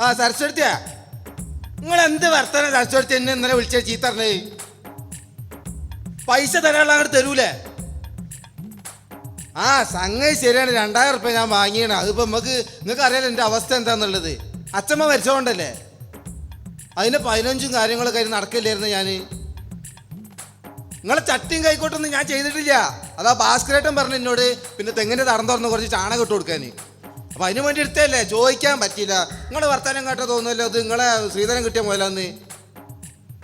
ആ സരസ്വതിയാ. നിങ്ങൾ എന്ത് വർത്തന സരസ്വതി എന്നെ ഇന്നലെ വിളിച്ച ചീത്തറിനെ പൈസ തരാനുള്ള അങ്ങോട്ട് തരൂലേ? ആ സംഗതി ശരിയാണ്. രണ്ടായിരം ഉറുപ്പ്യ ഞാൻ വാങ്ങിയാണ്. അതിപ്പോ നമുക്ക് നിങ്ങൾക്ക് അറിയാലോ എന്റെ അവസ്ഥ എന്താന്നുള്ളത്. അച്ഛമ്മ മരിച്ചോണ്ടല്ലേ? അതിന് പതിനഞ്ചും കാര്യങ്ങളൊക്കെ അതിന് നടക്കില്ലായിരുന്നു ഞാൻ നിങ്ങളെ ചട്ടിയും കൈക്കോട്ടൊന്നും ഞാൻ ചെയ്തിട്ടില്ല. അതാ ഭാസ്കരേട്ടൻ പറഞ്ഞു എന്നോട് പിന്നെ തെങ്ങിന്റെ തടം തുറന്ന് കുറച്ച് ചാണകം ഇട്ട് കൊടുക്കാൻ അപ്പൊ അതിനു വേണ്ടി എടുത്തല്ലേ ചോദിക്കാൻ പറ്റില്ല നിങ്ങളെ വർത്താനം കേട്ടോ തോന്നുമല്ലോ അത് നിങ്ങളെ ശ്രീധരൻ കിട്ടിയ മുതലാന്ന്.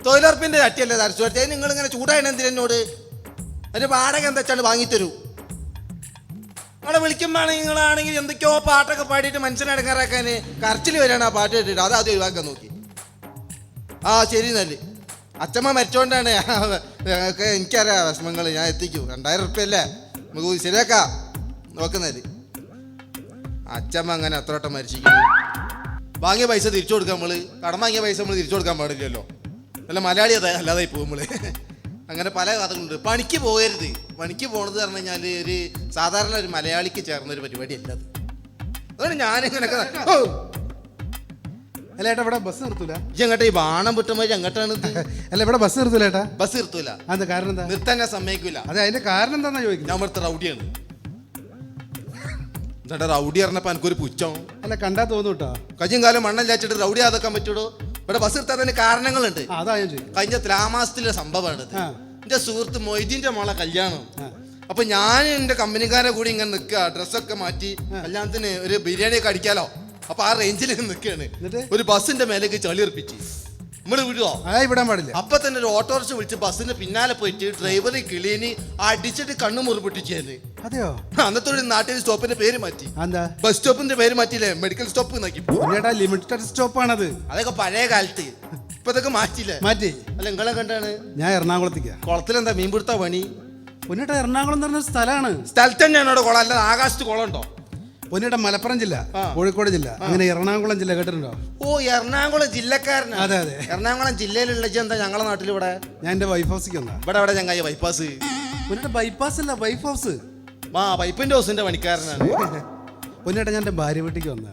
തൊഴിലുറപ്പിന്റെ ചട്ടിയല്ലേ തരച്ചു അതിന് നിങ്ങൾ ഇങ്ങനെ ചൂടായണ എന്തിനോട് അതിന്റെ വാടക എന്താ വെച്ചാൽ വാങ്ങിത്തരൂ. നിങ്ങളെ വിളിക്കുമ്പോഴാണെങ്കിൽ നിങ്ങളാണെങ്കിൽ എന്തൊക്കെയോ പാട്ടൊക്കെ പാടിയിട്ട് മനുഷ്യനെ അടങ്ങാറാക്കാൻ കരച്ചിൽ വരികയാണ് ആ പാട്ട് കേട്ടിട്ട്. അത് ആദ്യം ഒഴിവാക്കാൻ നോക്കി. ആ ശരി നല്ല. അച്ഛമ്മ മരിച്ചോണ്ടാണ്. എനിക്കറിയാം വിഷമങ്ങൾ ഞാൻ എത്തിക്കൂ. രണ്ടായിരം ഉറുപ്പ്യ അല്ലേ? നമുക്ക് ശരിയാക്കാം. നോക്കുന്നത് അച്ഛമ്മ അങ്ങനെ അത്ര വട്ടം മരിച്ചിരിക്കുന്നു. വാങ്ങിയ പൈസ തിരിച്ചു കൊടുക്കാൻ നമ്മൾ കടം വാങ്ങിയ പൈസ നമ്മൾ തിരിച്ചു കൊടുക്കാൻ പാടില്ലല്ലോ. നല്ല മലയാളി അതായത് അല്ലാതെ പോകും നമ്മൾ. അങ്ങനെ പല കഥകളുണ്ട് പണിക്ക് പോകരുത്. പണിക്ക് പോണത് പറഞ്ഞു കഴിഞ്ഞാൽ ഒരു സാധാരണ ഒരു മലയാളിക്ക് ചേർന്ന ഒരു പരിപാടി അല്ല അത് അതുകൊണ്ട് ഓ! അല്ല ഏട്ടാ ഇവിടെ ബസ് നിർത്തൂല? ഇങ്ങോട്ട് ഈ വാണം വിട്ടുമ്പോൾ എങ്ങോട്ടാണ് ഇത്. അല്ല ഇവിടെ ബസ് നിർത്തൂല ഏട്ടാ? ബസ് നിർത്തൂല. അതെന്താ കാരണം എന്താ നിർത്താൻ ഞാൻ സമ്മതിക്കൂല. അതെ അതിന്റെ കാരണം എന്താന്നാ ചോദിക്കുന്നത്? ഞാൻ ഇവിടുത്തെ റൗഡിയാണ്. എന്നിട്ട് റൗഡി അറിഞ്ഞപ്പോ എനിക്കൊരു പുച്ഛം. അല്ല കണ്ടാ തോന്നു കഴിഞ്ഞ കയ്യും കാലം മണ്ണം ചാച്ചിട്ട് റൗഡി ആതാക്കാൻ പറ്റൂടോ ഇവിടെ ബസ് നിർത്താത്തതിന് കാരണങ്ങളുണ്ട്. അതാ ഞാൻ കഴിഞ്ഞ ത്രാമാസത്തിലെ സംഭവമാണ് ആ. എന്റെ സുഹൃത്ത് മൊയ്തീന്റെ മോളെ കല്യാണം. അപ്പൊ ഞാൻ എന്റെ കമ്പനിക്കാരെ കൂടി ഇങ്ങനെ നിൽക്കുക ഡ്രസ്സൊക്കെ മാറ്റി കല്യാണത്തിന് ഒരു ബിരിയാണി ഒക്കെ അടിക്കാലോ. അപ്പൊ ആ റേഞ്ചിൽ നിൽക്കുകയാണ്. എന്നിട്ട്? ഒരു ബസ്സിന്റെ മേലേക്ക് ചളി ചളിയർപ്പിച്ച് നമ്മൾ വിടുവോ? ആ വിടാൻ പാടില്ല. അപ്പൊ തന്നെ ഒരു ഓട്ടോറിക്ഷ വിളിച്ച് ബസ്സിന് പിന്നാലെ പോയിട്ട് ഡ്രൈവറെ കിളീനി അടിച്ചിട്ട് കണ്ണു മുറിപ്പിട്ടിച്ചേന്ന് അതെയോ? അന്നത്തെ ഒരു നാട്ടിൽ സ്റ്റോപ്പിന്റെ പേര് മാറ്റി. എന്താ ബസ് സ്റ്റോപ്പിന്റെ പേര് മാറ്റിയില്ലേ? മെഡിക്കൽ സ്റ്റോപ്പ് നോക്കി ലിമിറ്റഡ് സ്റ്റോപ്പ് ആണത്. അതൊക്കെ പഴയ കാലത്ത്. ഇപ്പൊ ഇതൊക്കെ മാറ്റിയില്ലേ? മാറ്റി. അല്ല നിങ്ങളെ കണ്ടാണ്? ഞാൻ എറണാകുളത്തേക്ക്. കുളത്തിലെന്താ മീൻ പിടുത്ത പണി? പൊന്നിട്ട എറണാകുളം എന്ന് പറഞ്ഞ സ്ഥലമാണ് സ്ഥലത്ത് തന്നെയാണ് അവിടെ കുളം? അല്ലാതെ ആകാശത്ത് കുളം ഉണ്ടോ പൊന്നിട്ട മലപ്പുറം ജില്ല കോഴിക്കോട് ജില്ല അങ്ങനെ എറണാകുളം ജില്ല കേട്ടിട്ടുണ്ടോ? ഓ എറണാകുളം ജില്ലക്കാരനാ. അതെ, അതെ. എറണാകുളം ജില്ലയിലുള്ള എന്താ ഞങ്ങളെ നാട്ടിൽ ഇവിടെ ഞാൻ എന്റെ വൈഫ് ഹൗസിക്ക് വന്നാ ഇവിടെ ഇവിടെ ഞങ്ങൾ ബൈപ്പാസ് പൊന്നിട്ട ബൈപ്പാസ് അല്ല വൈഫ് ഹൗസ് ആ വൈപ്പിന്റെ ഹൗസിന്റെ പണിക്കാരനാണ്. പൊന്നിട്ട ഞാൻ എന്റെ ഭാര്യ വീട്ടിക്ക് വന്നാ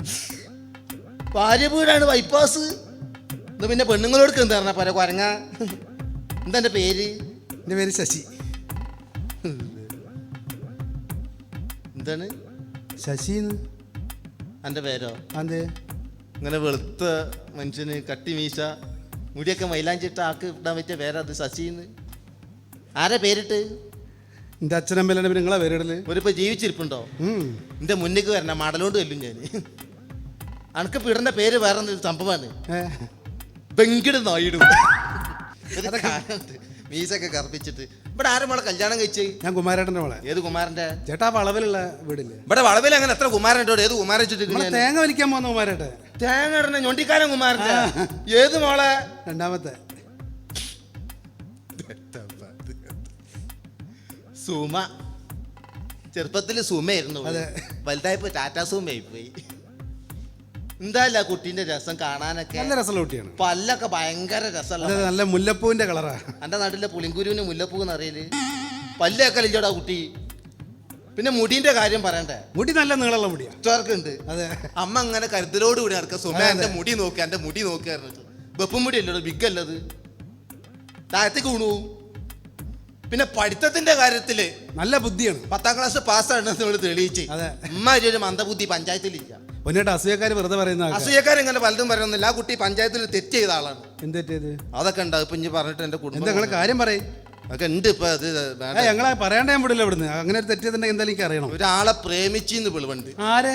ഭാര്യ വീടാണ് ബൈപ്പാസ് ഇത് പിന്നെ പെണ്ണുങ്ങളോട് എന്താ പറഞ്ഞ? പര കുരങ്ങ. എന്താ എന്റെ പേര്? എന്റെ പേര് ശശി. എന്താണ്? ശശിന്ന് എന്റെ പേരോ? അതെ. ഇങ്ങനെ വെളുത്ത മനുഷ്യന് കട്ടിമീശ മുടിയൊക്കെ മൈലാഞ്ചിട്ട് ആക്ക് ഇടാൻ പറ്റിയ പേരത് ശശിന്ന് ആരാ പേരിട്ട്? എന്റെ അച്ഛനമ്മേലെ നിങ്ങളെ പേരിടൽ. ഒരിപ്പോ ജീവിച്ചിരിപ്പുണ്ടോ? എന്റെ എന്റെ മുന്നിക്ക് വരണം മടലോണ്ട് കൊല്ലും ഞാൻ അനക്ക് പിടന്റെ പേര് വേറെ സംഭവമാണ് ബെങ്കിട് മീശൊക്കെ ഒരു കാരണമുണ്ട്. ഇവിടെ ആരും മോളെ കല്യാണം കഴിച്ചേ? ഞാൻ കുമാരേട്ടന്റെ മോളെ. ഏത് കുമാരന്റെ ചേട്ടാ വളവിലുള്ള വീടില്ലേ? ഇവിടെ വളവിൽ അങ്ങനെ എത്ര കുമാരൻ ഏത് കുമാരൻ നമ്മളെ തേങ്ങ വലിക്കാൻ പോകുന്ന കുമാരേട്ടെ. തേങ്ങ ഇടണ ഞൊണ്ടിക്കാരൻ കുമാരന്റെ ഏത് മോളെ? രണ്ടാമത്തെ. സുമ. ചെറുപ്പത്തിൽ സുമയായിരുന്നു. അതെ. വലുതായപ്പോ ടാറ്റാ സുമയായി പോയി. എന്താല്ല കുട്ടീന്റെ രസം കാണാനൊക്കെ? നല്ല രസമുള്ള കുട്ടിയാണ്. പല്ലൊക്കെ ഭയങ്കര രസമുള്ള അതെ നല്ല മുല്ലപ്പൂവിന്റെ കളറാ. എന്റെ നാട്ടിലെ പുളിങ്കുരുവിന് മുല്ലപ്പൂ എന്ന് അറിയൽ? പല്ലൊക്കെ ഇല്ലടാ കുട്ടി? പിന്നെ മുടിന്റെ കാര്യം പറയണ്ടേ? മുടി നല്ല നീളമുള്ള മുടിയാ. ഇഷ്ടവർക്കുണ്ട് അതെ. അമ്മ അങ്ങനെ കരുതലോട് കൂടി നടക്കുക സുമ എന്റെ മുടി നോക്കുക എന്റെ മുടി നോക്കുക വെപ്പും മുടി അല്ലടോ ബിഗ് അല്ലത് താഴത്തേക്ക് വീണു. പിന്നെ പഠിത്തത്തിന്റെ കാര്യത്തിൽ നല്ല ബുദ്ധിയാണ്. പത്താം ക്ലാസ് പാസ്സാണെന്ന് നമ്മൾ തെളിയിച്ച്. അതെ. അമ്മ ഒരു മന്ദബുദ്ധി പഞ്ചായത്തിലില്ല പൊന്നിട്ട് അസൂയക്കാർ വെറുതെ പറയുന്ന അസൂയക്കാരെങ്ങനെ പലതും പറയുന്നില്ല. ആ കുട്ടി പഞ്ചായത്തിൽ തെറ്റ് ചെയ്ത ആളാണ്. എന്ത് പറ്റിയത് അതൊക്കെ ഉണ്ട്. ഇപ്പൊ ഇനി പറഞ്ഞിട്ട് എന്റെ എന്താ കുടുംബം നിങ്ങളെ കാര്യം പറയും. അതൊക്കെ ഉണ്ട് ഇപ്പൊ. അത് വേണ്ട. ഞങ്ങളെ പറയാണ്ട് ഞാൻ വിടില്ല ഇവിടുന്ന്. അങ്ങനെ ഒരു തെറ്റിയതുണ്ടെങ്കിൽ എന്തായാലും എനിക്ക് അറിയണം. ഒരാളെ പ്രേമിച്ചിന്ന് വിളിവുണ്ട്. ആരെ?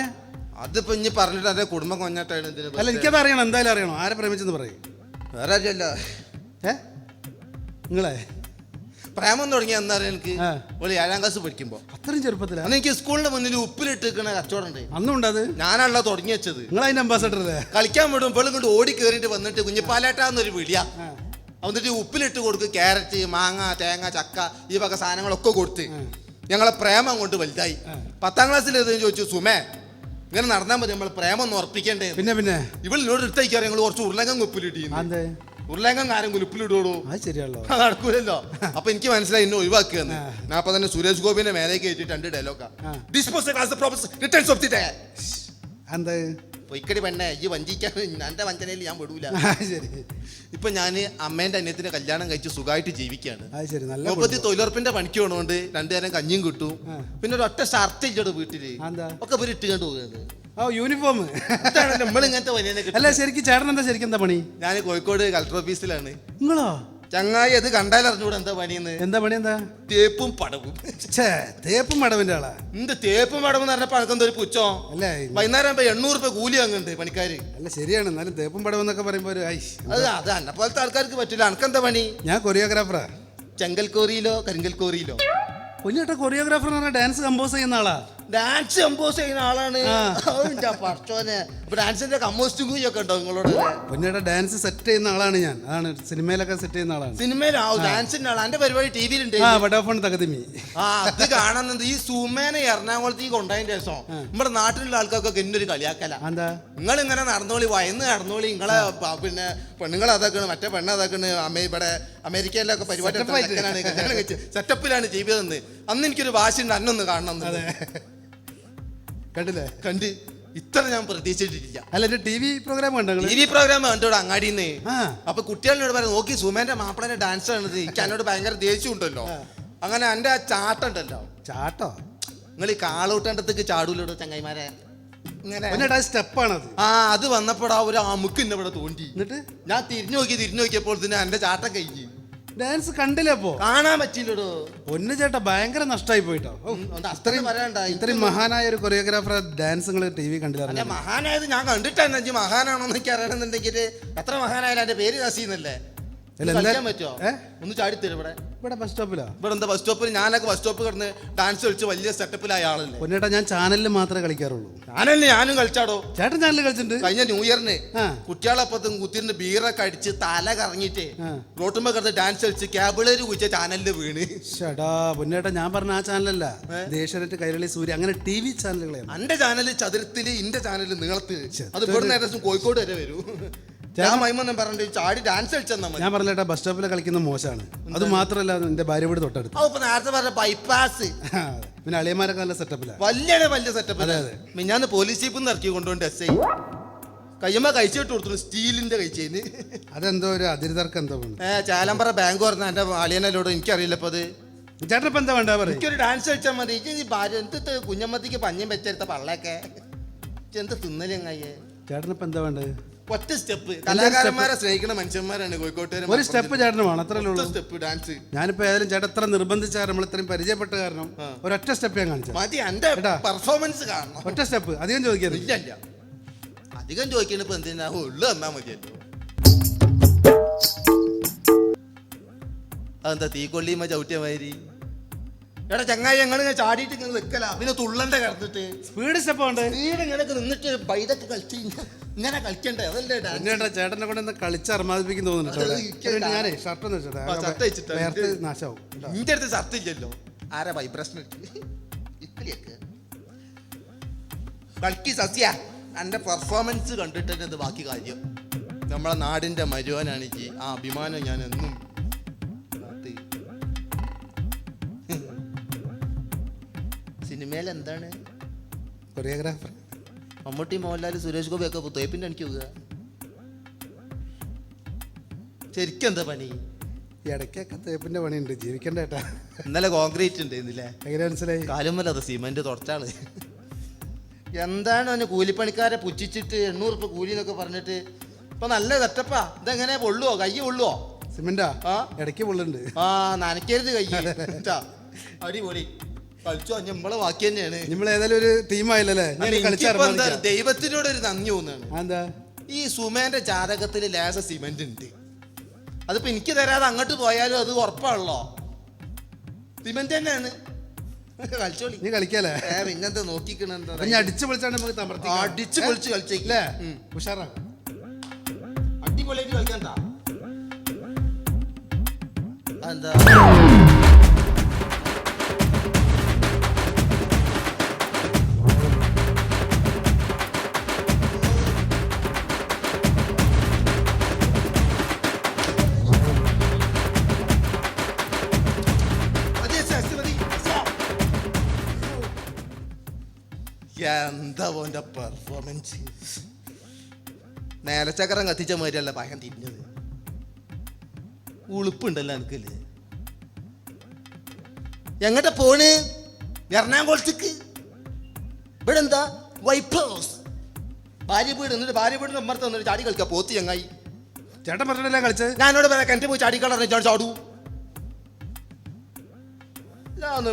അതിപ്പോ ഇനി പറഞ്ഞിട്ട് എന്റെ കുടുംബം കൊഞ്ഞാട്ടാണ് ഇതിന് അല്ല എനിക്കത് അറിയണം. എന്തായാലും അറിയണം. ആരെ പ്രേമിച്ചെന്ന് പറയും. വേറെ ആരുമല്ല. ഏ? നിങ്ങളെ? പ്രേമം തുടങ്ങിയ എന്താ എനിക്ക്. ഒരു ഏഴാം ക്ലാസ് പഠിക്കുമ്പോ. അത്രയും ചെറുപ്പത്തിലാ? അന്ന് എനിക്ക് സ്കൂളിന്റെ മുന്നിൽ ഉപ്പിലിട്ട് നിൽക്കുന്ന കച്ചവടം ഉണ്ട്. അന്നും ഉണ്ട് അത്? ഞാനാണല്ലോ തുടങ്ങി വെച്ചത്. നിങ്ങൾ അതിന്റെ അംബാസഡർ അല്ലേ? കളിക്കാൻ വിടും പെളും കൊണ്ട് ഓടി കയറിയിട്ട് വന്നിട്ട് കുഞ്ഞിപ്പാലേട്ടാന്നൊരു വിളിയ. എന്നിട്ട് ഉപ്പിലിട്ട് കൊടുക്കും ക്യാരറ്റ് മാങ്ങ തേങ്ങ ചക്ക ഈ വക സാധനങ്ങളൊക്കെ കൊടുത്ത്. ഞങ്ങളെ പ്രേമം കൊണ്ട് വലുതായി. പത്താം ക്ലാസ്സിൽ ഇത് ചോദിച്ചു സുമേ ഇങ്ങനെ നടന്നാൽ മതി നമ്മൾ പ്രേമം ഒന്ന് ഉറപ്പിക്കേണ്ടേ? പിന്നെ പിന്നെ? ഇവളിനോട് എടുത്തേക്കാറ് ഞങ്ങൾ കുറച്ച് ഉരുളകം ഉപ്പിലിട്ട് അതെ ഉരുളങ്കം കാരം കുലിപ്പിലിടുള്ളൂ അത് ശരിയാണല്ലോ. അത് നടക്കൂലല്ലോ. അപ്പൊ എനിക്ക് മനസ്സിലായി എന്നെ ഒഴിവാക്കുകയെന്ന് ഞാൻ അപ്പൊ തന്നെ സുരേഷ് ഗോപിന്റെ മേലേക്ക് കയറ്റിട്ട് രണ്ട് ഡയലോഗാ. Dispose class props returns of the day എന്താ? ഒരിക്കടി പെണ്ണെ ഈ വഞ്ചിക്കാൻ എന്റെ വഞ്ചനയിൽ ഞാൻ വിടൂല ശരി. ഇപ്പൊ ഞാൻ അമ്മേന്റെ അന്യത്തിന്റെ കല്യാണം കഴിച്ച് സുഖമായിട്ട് ജീവിക്കുകയാണ്. മുപ്പത്തി തൊഴിലുറപ്പിന്റെ പണിക്ക് പോണോണ്ട് രണ്ടുനേരം കഞ്ഞിയും കിട്ടും. പിന്നെ ഒരു ഒറ്റ ഷർട്ട് ഇല്ലടോ വീട്ടിൽ? ഒക്കെ ഇവർ ഇട്ടുകൊണ്ട് പോകുന്നത് ഓ യൂണിഫോം നമ്മൾ ഇങ്ങനത്തെ വലിയ അല്ല ശരിക്കും ചേട്ടൻ എന്താ ശരിക്കും എന്താ പണി? ഞാൻ കോഴിക്കോട് കളക്ടർ ഓഫീസിലാണ്. നിങ്ങളോ? ചങ്ങായി അത് കണ്ടാലറിഞ്ഞൂടെ എന്താ പണിയെന്ന്. എന്താ പണി എന്താ? തേപ്പും പടവും. ഛേ തേപ്പും പടവിന്റെ ആളാ. എന്ത് തേപ്പും പടവും എന്ന് പറഞ്ഞപ്പോ അനക്കെന്താ ഒരു പുച്ചോ അല്ല വൈകുന്നേരം ആകുമ്പോ എണ്ണൂറ് രൂപ കൂലി വാങ്ങുന്നുണ്ട് പണിക്കാര്. അല്ല ശരിയാണ്. എന്നാലും തേപ്പും പടവ് എന്നൊക്കെ പറയുമ്പോ ഒരു ഐ അത് അത് അന്നെ പോലത്തെ ആൾക്കാർക്ക് പറ്റില്ല. അനക്കെന്താ പണി? ഞാൻ കൊറിയോഗ്രാഫറാ. ചെങ്കൽ കോറിയിലോ കരിങ്കൽ കോറിയിലോ? കുഞ്ഞേട്ട കൊറിയോഗ്രാഫർ എന്ന് പറഞ്ഞാൽ ഡാൻസ് കമ്പോസ് ചെയ്യുന്ന ആളാ. ഡാൻസ് കമ്പോസ് ചെയ്യുന്ന ആളാണ്. ഡാൻസിന്റെ കമ്പോസ്റ്റും ഒക്കെ ഉണ്ടോ നിങ്ങളോട്? കുഞ്ഞേട്ട ഡാൻസ് സെറ്റ് ചെയ്യുന്ന ആളാണ് ഞാൻ. അതാണ് സിനിമയിലൊക്കെ സെറ്റ് ചെയ്യുന്ന ആളാണ്. സിനിമയിലാവും ഡാൻസിന്റെ ആളാണ് എന്റെ പരിപാടി ടി വിയിലുണ്ട്. ആ വഡോഫോൺ തകതിമി. ആ അത് കാണുന്നത് ഈ സുമേനെ എറണാകുളത്തേക്ക് കൊണ്ടതിന്റെ ശേഷം നമ്മുടെ നാട്ടിലുള്ള ആൾക്കാർക്കൊക്കെ എന്നൊരു കളിയാക്കല. എന്താ നിങ്ങൾ ഇങ്ങനെ നടന്നോളി വയന്ന് നടന്നോളി നിങ്ങളെ പിന്നെ പെണ്ണുങ്ങൾ അതാക്കണ് മറ്റേ പെണ്ണ് അതാക്കണ് അമേ ഇവിടെ അമേരിക്കയിലൊക്കെ പരിപാടി സെറ്റപ്പിലാണ് ജീവിതം അന്ന് എനിക്കൊരു വാശിയുണ്ട് അന്നൊന്ന് കാണണം. കണ്ടില്ലേ? കണ്ട്. ഇത്ര ഞാൻ പ്രതീക്ഷിച്ചിട്ടില്ല. അല്ല ഒരു ടി വി പ്രോഗ്രാം കണ്ടോ ടി വി പ്രോഗ്രാം കണ്ടോട് അങ്ങാടിന്ന് അപ്പൊ കുട്ടികളോട് പറയാം നോക്കി സുമേന്റെ മാപ്പിളന്റെ ഡാൻസ് ആണത്. എനിക്ക് എന്നോട് ഭയങ്കര ദേഷ്യം ഉണ്ടല്ലോ അങ്ങനെ എന്റെ ആ ചാട്ടം ഉണ്ടല്ലോ. ചാട്ടോ? നിങ്ങൾ ഈ കാളൂട്ടേണ്ടത്തേക്ക് ചാടൂലോടോ ചങ്ങായിമാരെ? ഇങ്ങനെ. സ്റ്റെപ്പാണത്. ആ അത് വന്നപ്പോഴാ ഒരു അമുക്ക് എന്നെ ഇവിടെ തോണ്ടി. എന്നിട്ട്? ഞാൻ തിരിഞ്ഞു നോക്കി തിരിഞ്ഞു നോക്കിയപ്പോൾ തന്നെ എന്റെ ചാട്ടം കഴിഞ്ഞു. ഡാൻസ് കണ്ടില്ലേ അപ്പോ? കാണാൻ പറ്റില്ലടോ പൊന്നു ചേട്ടാ ഭയങ്കര നഷ്ടമായി പോയിട്ടോ. അത്രയും പറയാണ്ട ഇത്രയും മഹാനായ ഒരു കൊറിയോഗ്രാഫർ ഡാൻസ് നിങ്ങൾ ടി വി കണ്ടില്ല മഹാനായത് ഞാൻ കണ്ടിട്ടാണ്. മഹാനാണോന്നൊക്കെ മഹാനാണോ എന്നൊക്കെ അറിയണമെന്നുണ്ടെങ്കിൽ എത്ര മഹാനായാലും എന്റെ പേര് നസീന്നല്ലേ ഒന്ന് ഏ? ചാടിത്തരും ഇവിടെ. ഇവിടെ ബസ് സ്റ്റോപ്പിലാ ഇവിടെ എന്താ ബസ് സ്റ്റോപ്പിൽ ഞാനൊക്കെ ബസ് സ്റ്റോപ്പ് കിടന്ന് ഡാൻസ് കളിച്ച് വലിയ സെറ്റപ്പിലായ ആളല്ലേ. പൊന്നേട്ടാ ഞാൻ ചാനലിൽ മാത്രമേ കളിക്കാറുള്ളൂ. ചാനലിൽ ഞാനും കളിച്ചാടോ? ചേട്ടൻ ചാനലിൽ കളിച്ചിട്ടുണ്ട്. കഴിഞ്ഞ ന്യൂ ഇയറിന്. കുട്ടികളപ്പത്തും കുത്തിരുന്ന് ബീറൊക്കെ അടിച്ച് തല കറങ്ങിയിട്ട്. റോട്ടുമ്പോ കിടന്ന് ഡാൻസ് കളിച്ച് കേബിളേര് കുഴിച്ച ചാനലിൽ വീണ്. ഷടാ പൊന്നേട്ടാ ഞാൻ പറഞ്ഞ ആ ചാനലല്ല. ദേശനറ്റ് കൈരളി സൂര്യ അങ്ങനെ ടി വി ചാനലുകളെ അന്റെ ചാനൽ ചതുരത്തിൽ ഇന്റെ ചാനൽ നീളത്തിൽ. അത് ഇവിടെ നേരം കോഴിക്കോട് വരെ വരൂ. ഞാൻ മൈമൊന്നും പറഞ്ഞിട്ട് ചാടി ഡാൻസ് കളിച്ചെന്നാ മതി. ഞാൻ പറഞ്ഞേട്ടാ ബസ് സ്റ്റോപ്പിൽ കളിക്കുന്ന മോശമാണ്. അത് മാത്രമല്ല എന്റെ ഭാര്യ വീട് തൊട്ടടുത്ത്. നേരത്തെ പറഞ്ഞ ബൈപ്പാസ് പിന്നെ അളിയന്മാരൊക്കെ നല്ല സെറ്റപ്പിലാണ് വലിയ വലിയ സെറ്റപ്പ് അതെ, അതെ. മിഞ്ഞാന്ന് പോലീസ് ജീപ്പിൽ നിന്ന് ഇറക്കി കൊണ്ടുപോയി എസ് ഐ കയ്യമ്മ കഴിച്ചിട്ട് കൊടുത്തു സ്റ്റീലിന്റെ കഴിച്ചതിന് അതെന്തോ ഒരു അതിരിതർക്കം എന്തോ ഏ ചാലമ്പറ ബാങ്ക് പറഞ്ഞ എന്റെ അളിയനല്ലോട് എനിക്കറിയില്ല അപ്പൊ അത്. ചേട്ടൻ ഇപ്പൊ എന്താ വേണ്ട എനിക്കൊരു ഡാൻസ് കളിച്ചാൽ മതി. ഭാര്യ എന്ത് കുഞ്ഞമ്മത്തിക്ക് പഞ്ഞം വെച്ചെടുത്ത പള്ളയൊക്കെ? എന്ത് തിന്നലെങ്ങായേ ചേട്ടൻ ഇപ്പൊ എന്താ വേണ്ടത്? ഒറ്റ സ്റ്റെപ്പ്. കലാകാരന്മാരെ സ്നേഹിക്കുന്ന മനുഷ്യന്മാരാണ് കോഴിക്കോട്ടുകാർ ഒരു സ്റ്റെപ്പ് ചേട്ടന് വേണം അത്രേ ഉള്ളൂ. Step dance. ഞാനിപ്പോ ഏതായാലും ചേട്ടൻ എത്ര നിർബന്ധിച്ച കാരണം നമ്മൾ ഇത്രയും പരിചയപ്പെട്ട കാരണം ഒരൊറ്റ സ്റ്റെപ്പ് ഞാൻ കാണിച്ചു മതി എന്റെ പെർഫോമൻസ് കാണണം. ഒറ്റ സ്റ്റെപ്പ് അധികം ചോദിക്കരുത്. ഇല്ല ഇല്ല അധികം ചോദിക്കണ ഇപ്പൊ എന്തിനാ ഉള്ളു തന്നാ മതിയല്ലോ. അതെന്താ തീക്കൊള്ളിയുമ്പോ ചവിട്ടിയ മാതിരി? എടാ ചങ്ങായി ഞങ്ങൾ ഇങ്ങനെ ചാടിയിട്ട് ഇങ്ങനെ നിൽക്കല പിന്നെ തുള്ളണ്ട കിടന്നിട്ട് സ്പീഡ് സ്റ്റെപ്പ് ഉണ്ട് വീട് ഇങ്ങനെ നിന്നിട്ട് ബൈതൊക്കെ കളിച്ച് ഇങ്ങ- ഇങ്ങനെ കളിക്കണ്ടേ? അതല്ലേ ചേട്ടാ ചേട്ടനെ കൊണ്ട് ഒന്ന് കളിച്ച് അർമാദിപ്പിക്കും തോന്നുന്നുണ്ട് ഞാനേ ഷർട്ട് ഒന്ന് വെച്ചോട്ടെ. നാശാവും അടുത്ത് ഷർട്ട് ഇല്ലല്ലോ. ആരാ വൈബ്രേഷൻ കളിക്ക് സസ്യ എന്റെ പെർഫോമൻസ് കണ്ടിട്ട് തന്നെ ഇത് ബാക്കി കാര്യം. നമ്മളെ നാടിന്റെ മരുവനാണ് ആ അഭിമാനം ഞാൻ എന്നും സിനിമയിൽ എന്താണ്? കൊറിയോഗ്രാഫർ മമ്മൂട്ടി മോഹൻലാൽ സുരേഷ് ഗോപി ഒക്കെ തേപ്പിന്റെ എനിക്ക് പോകുക ശരിക്കും എന്താ പണി? ഇടയ്ക്കൊക്കെ തേപ്പിന്റെ പണിയുണ്ട്. ജീവിക്കണ്ട ഏട്ടാ. ഇന്നലെ കോൺക്രീറ്റ് ഉണ്ട് ഇന്നില്ലേ? എങ്ങനെ മനസ്സിലായി? കാലുമല്ല അത് സിമെന്റ് തുടച്ചാൾ. എന്താണ് അവന് കൂലിപ്പണിക്കാരെ പുച്ഛിച്ചിട്ട് എണ്ണൂറ് ഉറുപ്പ് കൂലി എന്നൊക്കെ പറഞ്ഞിട്ട്? ഇപ്പൊ നല്ല തെറ്റപ്പാ ഇതെങ്ങനെ പൊള്ളുവോ? കൈ പൊള്ളുവോ? സിമെന്റാ? ആ? ഇടയ്ക്ക് പൊള്ളുണ്ട് ആ നനയ്ക്കരുത് കൈ. അടിപൊളി. കളിച്ചോ നമ്മളെ വാക്കി തന്നെയാണ്. നമ്മൾ ഏതായാലും ഒരു ടീമായില്ലല്ലേ ഞാൻ. ദൈവത്തിനോട് ഒരു നന്ദി തോന്നുകയാണ്. എന്താ? ഈ സുമേന്റെ ജാതകത്തിൽ ലേശ സിമന്റ് ഉണ്ട്. അതിപ്പോ എനിക്ക് തരാതെ അങ്ങോട്ട് പോയാലും അത് ഉറപ്പാണല്ലോ. സിമെന്റ് തന്നെയാണ്. കളിച്ചോളി. നീ കളിക്കല്ലേ? പിന്നെന്താ നോക്കിക്കണെന്താ ഞാൻ അടിച്ചു പൊളിച്ചാണ് നമുക്ക് തമർത്തിക്കാം. അടിച്ച് പൊളിച്ച് കളിച്ചേക്ക്. അല്ലേ ഉം. ഉഷാറാ. അടിപൊളിയായിട്ട് കളിക്കണ്ട? എന്താ എന്താ പെർഫോമൻസ് നേലച്ചക്രം കത്തിച്ച മാതിരിയല്ല പയം തിരിഞ്ഞത്. ഉളുപ്പുണ്ടല്ലോ എനിക്കല്ലേ എങ്ങോട്ടാ പോണ്? എറണാകുളത്തേക്ക്. ഇവിടെ എന്താ വൈറ്റ് ഹൗസ് ഭാര്യ വീട് എന്നിട്ട് ഭാര്യ വീടിന് അമ്മർത്ത് വന്നിട്ട് ചാടി കളിക്കാം പോത്ത് ചങ്ങായി. ചേട്ടൻ പറഞ്ഞല്ലേ കളിച്ചത് ഞാനോട് പറയാം കിണറ്റ് പോയി ചാടി കളറിന് ചാടി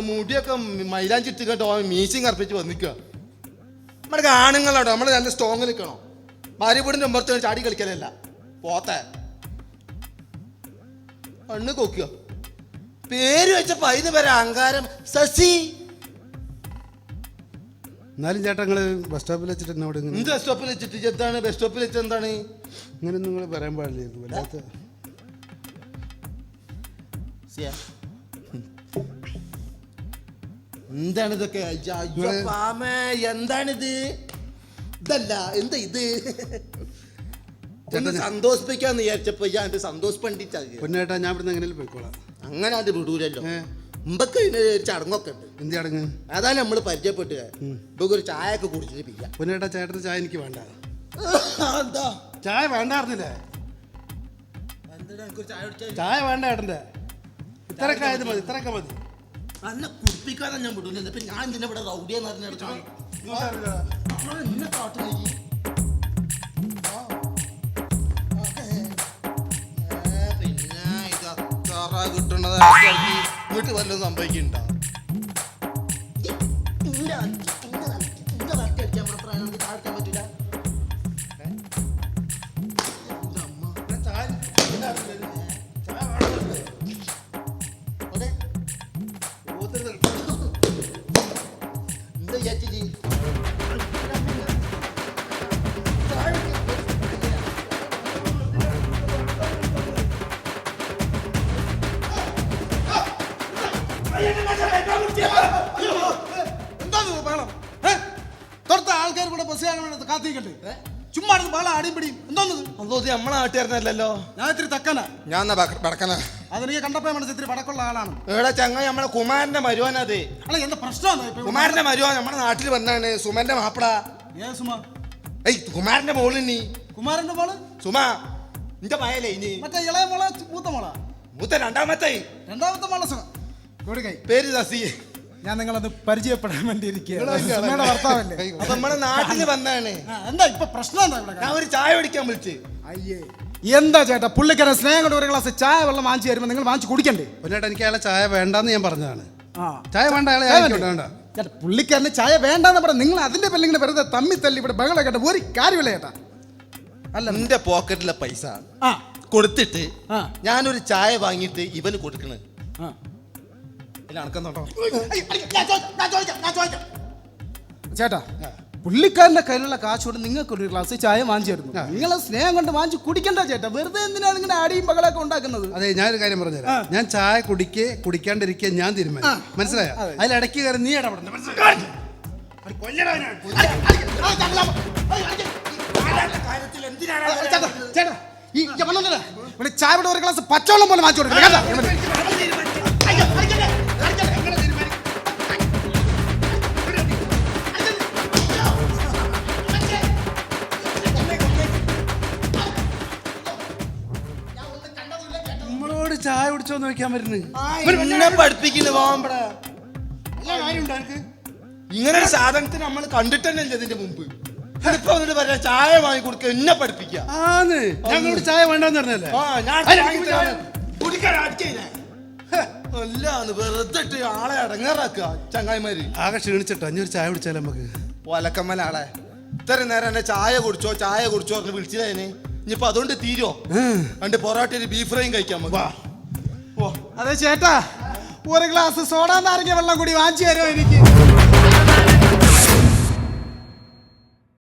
മുടിയൊക്കെ മൈലാഞ്ചിട്ട് കേട്ടോ മീശിങ് അർപ്പിച്ച് വന്നിക്കുക നമ്മുടെ ആണുങ്ങളാട്ടോ നമ്മൾ നല്ല സ്ട്രോങ് നിൽക്കണം? ഭാര്യ വീടിന്റെ അമ്പർത്ത് ചാടി കളിക്കലല്ല. പോത്ത. കണ്ണ് കൊക്കിയോ? പേര് വെച്ചപ്പോ അതിന് വരെ അഹങ്കാരം. ശശി. എന്നാലും ചേട്ടാ നിങ്ങൾ ബസ് സ്റ്റോപ്പിൽ വെച്ചിട്ട് എന്നോട് ഇങ്ങനെ? എന്ത് ബസ് സ്റ്റോപ്പിൽ വെച്ചിട്ട് എന്താണ്? ബസ് സ്റ്റോപ്പിൽ വെച്ച് എന്താണ്? ഇങ്ങനെ നിങ്ങൾ പറയാൻ പാടില്ലായിരുന്നു വല്ലാത്ത എന്താണ് ഇതൊക്കെ പാമേ, എന്താണിത്? ഇതല്ല എന്താ ഇത്? സന്തോഷിപ്പിക്കാന്ന് വിചാരിച്ചപ്പോ ഞാൻ എന്റെ സന്തോഷ് പണ്ഡിറ്റ് പൊന്നേട്ടാ ഞാൻ ഇവിടുന്ന് എങ്ങനെയും പോയിക്കോളാം. അങ്ങനെ അത് വിടൂലല്ലോ. മുമ്പൊക്കെ ഇതിന് ചടങ്ങൊക്കെ ഉണ്ട്. എന്ത് ചടങ്ങ്? അതാണ് നമ്മൾ പരിചയപ്പെട്ടുക ഇപ്പൊ ഒരു ചായ ഒക്കെ കുടിച്ചിട്ട് പിരിയാം പൊന്നേട്ടാ ചേട്ടന് ചായ എനിക്ക് വേണ്ട. എന്താ? ചായ വേണ്ടായിരുന്നില്ലേ? ചായ വേണ്ട ഏട്ടന്റെ ഇത്രയൊക്കെ ആയത് മതി ഇത്രയൊക്കെ മതി. കുടിപ്പിക്കാതെ ഞാൻ വിടൂല ഇപ്പൊ ഞാൻ ഇതിനെ ഇവിടെ റൗഡിയെന്ന് അറിഞ്ഞെടുത്തു എന്നെ ഏ, പിന്നെ ഇത് അത്ര കിട്ടുന്നത് ഇങ്ങോട്ട് വല്ലതും സംഭവിക്കുന്നുണ്ടോ എന്താ ആൾക്കാർ ബസ് കാണാൻ വേണ്ടി കാത്തിരിക്കട്ടെ ചുമ്മാ ബാള ബഹളം അടിയും പിടിയും. എന്തോന്നത്? അതോ ഇത് നമ്മളെ നാട്ടുകാരനല്ലല്ലോ. ഞാൻ ഇത്തിരി തക്കനാ. ഞാൻ പടക്കന അതെനിക്ക് കണ്ടപ്പോ മനസ്സിൽ ഇത്തിരി വടക്കുള്ള ആളാണ്. ഏടാ ചങ്ങ നമ്മളെ കുമാരന്റെ മരുവാനത് അല്ല എന്താ പ്രശ്നം എന്താ ഇപ്പൊ കുമാരന്റെ മരുവാൻ നമ്മുടെ നാട്ടിൽ വന്നാണ്. സുമന്റെ മാപ്പിള. ഏ സുമ? ഏയ് കുമാരന്റെ മോൾ നീ കുമാരന്റെ മോൾ? സുമ നിന്റെ മയലേ ഇനി? മറ്റേ ഇളയ മോള മൂത്ത മോള? മൂത്ത രണ്ടാമത്തെ. രണ്ടാമത്തെ മോള സുഖം കൊടുക്കൈ പേര് ദസി ഞാൻ നിങ്ങളത് പരിചയപ്പെടാൻ വേണ്ടി ഇരിക്കുകയാണ് ഭർത്താവല്ലേ? അപ്പൊ നമ്മുടെ നാട്ടിൽ വന്നാണ്. എന്താ ഇപ്പൊ പ്രശ്നം എന്താ ഇവിടെ? ഞാൻ ഒരു ചായ പിടിക്കാൻ വിളിച്ച്. അയ്യേ. എന്താ ചേട്ടാ പുള്ളിക്കാരൻ സ്നേഹം കൊണ്ട് ഒരു ഗ്ലാസ് ചായ വെള്ളം വാങ്ങിച്ചു തരുമ്പോൾ നിങ്ങൾ വാങ്ങിച്ചു കുടിക്കണ്ടേ? പൊന്നേട്ടാ എനിക്ക് അയാളെ ചായ വേണ്ടെന്ന് ഞാൻ പറഞ്ഞതാണ്. ആ. ചായ വേണ്ട അയാളെ ചായ ആയിക്കോട്ടെ, വേണ്ട? ചേട്ടാ പുള്ളിക്കാരന് ചായ വേണ്ടെന്ന് പറഞ്ഞ നിങ്ങൾ അതിന്റെ പെല്ലിങ്ങനെ വെറുതെ തമ്മി തല്ലി ഇവിടെ ബഹളം കേട്ട ഒരു കാര്യമില്ല ചേട്ടാ. അല്ല. നിന്റെ പോക്കറ്റിലെ പൈസ ആ. കൊടുത്തിട്ട് ആ. ഞാനൊരു ചായ വാങ്ങിയിട്ട് ഇവന് കൊടുക്കണ്. ആ. അതിൽ അണക്കുന്നുണ്ടോ ചേട്ടാ പുള്ളിക്കാരന്റെ കയ്യിലുള്ള കാശ് കൊണ്ട് നിങ്ങൾക്ക് ഒരു ഗ്ലാസ് ചായ വാങ്ങിച്ചു തരുന്നു നിങ്ങളെ സ്നേഹം കൊണ്ട് വാങ്ങിച്ചു കുടിക്കണ്ട ചേട്ടാ. വെറുതെ എന്തിനാണ് ഇങ്ങനെ അടിയും മകളൊക്കെ ഉണ്ടാക്കുന്നത്? അതെ ഞാനൊരു കാര്യം പറഞ്ഞുതരാം. ഞാൻ ചായ കുടിക്കേ കുടിക്കാണ്ടിരിക്കേ ഞാൻ തീരുമാനം മനസ്സിലായോ? അതിലിടയ്ക്ക് കയറി നീ ഇടപെടണ്ട. ഈ ചായ ഒരു ഗ്ലാസ് പച്ചവെള്ളം പോലെ വാങ്ങിച്ചു കൊടുക്കണം കുടിച്ചോന്ന് വെക്കാൻ വരുന്നത് പഠിപ്പിക്കുന്നു പോകാമ്പട എല്ലാ കാര്യമുണ്ടോ എനിക്ക് ഇങ്ങനെ ഒരു സാധനത്തിന് നമ്മൾ കണ്ടിട്ട് തന്നെ ഇല്ല ഇതിന്റെ മുമ്പ്. ഇപ്പൊ വന്നിട്ട് പറയാ ചായ വാങ്ങി കൊടുക്ക എന്നെ പഠിപ്പിക്കുക ആന്ന്. ഞങ്ങളോട് ചായ വേണ്ടെന്ന് പറഞ്ഞല്ലേ. അല്ലാന്ന് വെറുതെ ഇട്ട് ആളെ അടങ്ങാറാക്കുക ചങ്ങായിമാര്. ആകെ ക്ഷീണിച്ചിട്ടോ? അഞ്ഞൊരു ചായ കുടിച്ചാലേ നമുക്ക്? ഒലക്കമ്മല ആളെ ഇത്ര നേരം എന്നെ ചായ കുടിച്ചോ ചായ കുടിച്ചോ പറഞ്ഞ് വിളിച്ചതേനെ ഇനിയിപ്പൊ അതുകൊണ്ട് തീരോ രണ്ട് പൊറോട്ടയിൽ ബീഫ് ഫ്രൈയും കഴിക്കാം നമുക്ക്. അതെ ചേട്ടാ ഒരു ഗ്ലാസ് സോഡാ നാരങ്ങ വെള്ളം കൂടി വാങ്ങിച്ചു തരുമോ എനിക്ക്?